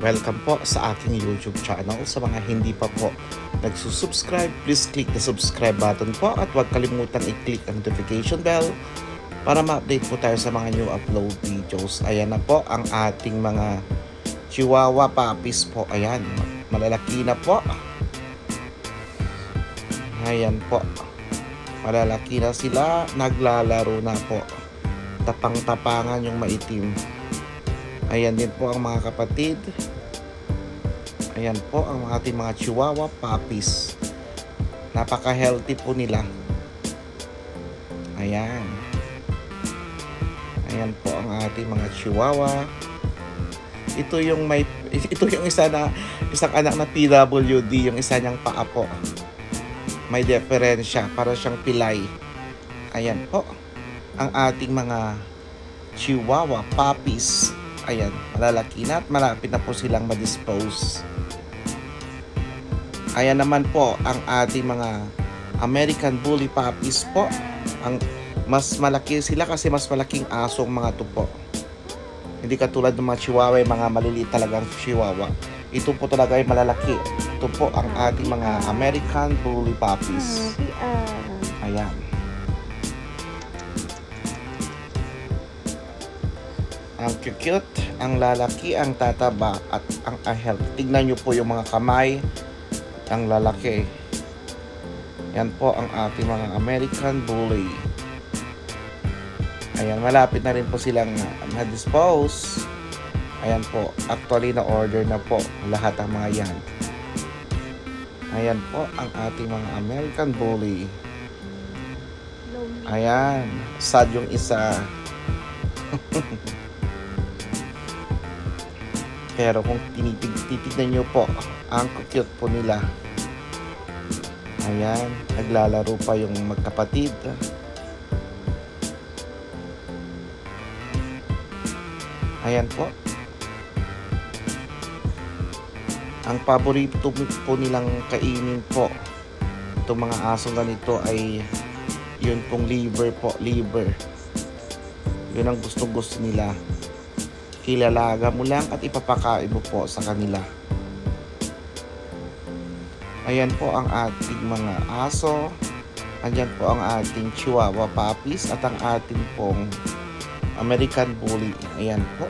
Welcome po sa aking YouTube channel. Sa mga hindi pa po nagsusubscribe, please click the subscribe button po at huwag kalimutang i-click ang notification bell para ma-update po tayo sa mga new upload videos. Ayan na po ang ating mga chihuahua puppies po. Ayan, malalaki na po. Ayan po. Malalaki na sila, naglalaro na po. Tapang-tapangan yung maitim. Ayan din po ang mga kapatid. Ayan po ang ating mga chihuahua puppies. Napaka-healthy po nila. Ayan. Ayan po ang ating mga chihuahua. Ito yung may ito yung isa na isang anak na PWD, yung isa niyang paa po. May diferensya para siyang pilay. Ayan po ang ating mga chihuahua puppies. Ayan, malalaki na at malapit na po silang ma-dispose. Ayan naman po ang ating mga American Bully Puppies po. Ang mas malaki sila kasi mas malaking asong mga to po. Hindi katulad ng mga chihuahua, mga maliliit talagang chihuahua. Ito po talaga ay malalaki. Ito po ang ating mga American Bully Puppies. Ah, Ayan. Ang cute, ang lalaki, ang tataba, at ang ahel. Tignan nyo po yung mga kamay, ang lalaki. Yan po ang ating mga American Bully. Ayan, malapit na rin po silang uh, na-dispose. Ayan po, actually na-order na po lahat ang mga yan. Ayan po ang ating mga American Bully. Ayan, sad yung isa. Pero kung tinitig titignan nyo po, ang cute po nila. Ayan, naglalaro pa yung magkapatid. Ayan po. Ang paborito po nilang kainin po, itong mga asong ganito ay yun pong liver po, liver. Yun ang gusto-gusto nila. Kilalaga mo lang at ipapakain mo po sa kanila. Ayan po ang ating mga aso. Andyan po ang ating Chihuahua puppies at ang ating pong American Bully. Ayan po.